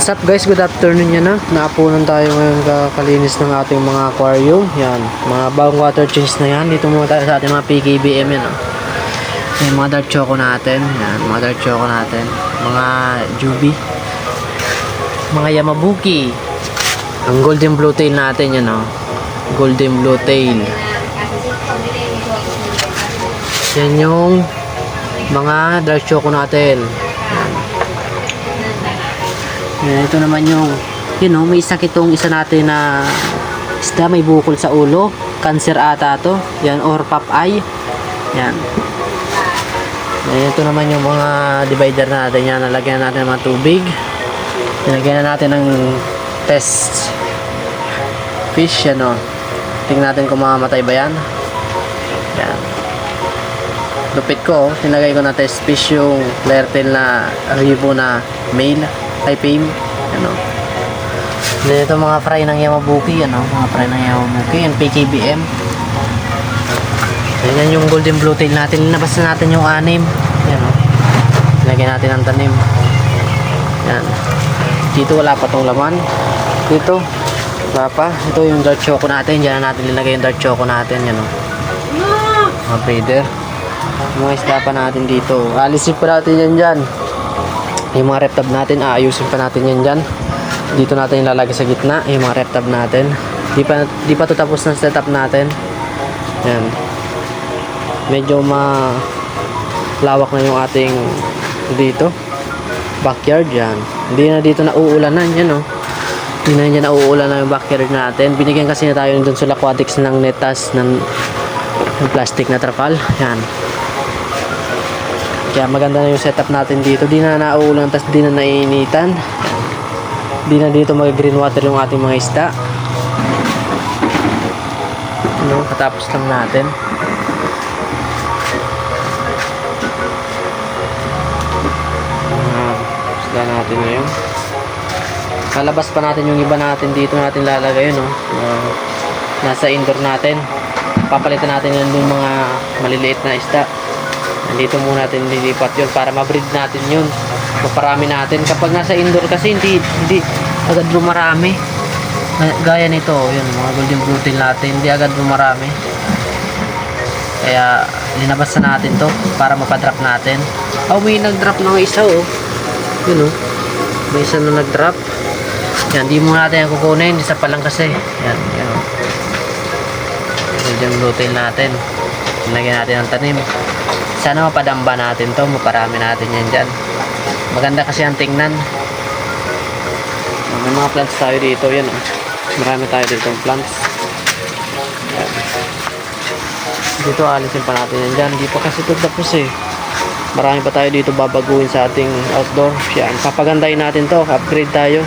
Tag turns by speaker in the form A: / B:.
A: What's up guys? Good afternoon yan na. Naapunan tayo ngayon kakalinis ng ating mga aquarium. Yan. Mga bagong water change na yan. Dito muna tayo sa ating mga PKBM yan. Oh. Yan, mga dark choco natin. Yan, mga dark choco natin. Mga Juby. Mga Yamabuki. Ang golden blue tail natin yan oh. Golden blue tail. Yan yung mga dark choco natin. Yan, ito naman yung, you know, may sakit tong isa natin na isda, may bukol sa ulo. Cancer ata to. Yan, or pop eye. Yan. Yan, ito naman yung mga divider natin. Yan, nalagyan natin ng mga tubig. Nilagyan na natin ng test fish, yan o. Tingnan natin kung mamamatay ba yan. Yan. Lupit ko, oh. tinagay ko na test fish yung flare tail na ribo na male fame ano? Then ito mga fry ng Yamabuki ano? Mga fry ng Yamabuki yan PKBM yan yung golden blue tail natin. Linabas na natin yung anim. Yan o lagyan natin ang tanim. Yan dito wala pa tong laman. Dito wala pa. Ito yung dark choco natin. Dyan na natin linagay yung dark choco natin yan o mga breeder. Mga isda pa natin dito. Alisin pa natin yan dyan yung mga rep tab natin aayusin pa natin yan dyan. Dito natin ilalagay sa gitna yung mga rep tab natin. Di pa, di pa to tapos ng setup natin. Yan. Medyo ma lawak na yung ating dito. Backyard yan. Hindi na dito na uulanan yan oh. Hindi na dyan nauulan na yung backyard natin. Binigyan kasi na tayo dun sa aquatics ng netas ng, ng plastic na trapal. Yan kaya maganda na yung setup natin dito. Di na nauulan, tas di na naiinitan. Di na dito mag-green water yung ating mga isda. Ano, katapos lang natin. Ah, isda natin ngayon. Kalabas pa natin yung iba natin dito natin lalagay, no? Ah, nasa indoor natin. Papalitan natin yun yung mga maliliit na isda. Nandito muna natin nilipat yun para ma-breed natin yun. Maparami natin. Kapag nasa indoor kasi hindi, hindi agad bumarami. Na- Gaya nito, yun, mga golden tail natin, hindi agad bumarami. Kaya linabas na natin to para mapadrop natin. Oh, may nag-drop na nga isa oh. Yun oh. May isa na nag-drop. Yan, di mo natin yung kukunin. Isa pa lang kasi. Yan, yan oh. Golden tail natin. Lagyan natin ng tanim. Sana mapadamba natin to, maparami natin yan dyan. Maganda kasi ang tingnan. May mga plants tayo dito, yan oh. Marami tayo dito plants. Yan. Dito alisin pa natin yan dyan. Di pa kasi ito tapos eh. Marami pa tayo dito babaguhin sa ating outdoor. Yan, papagandahin natin to, upgrade tayo.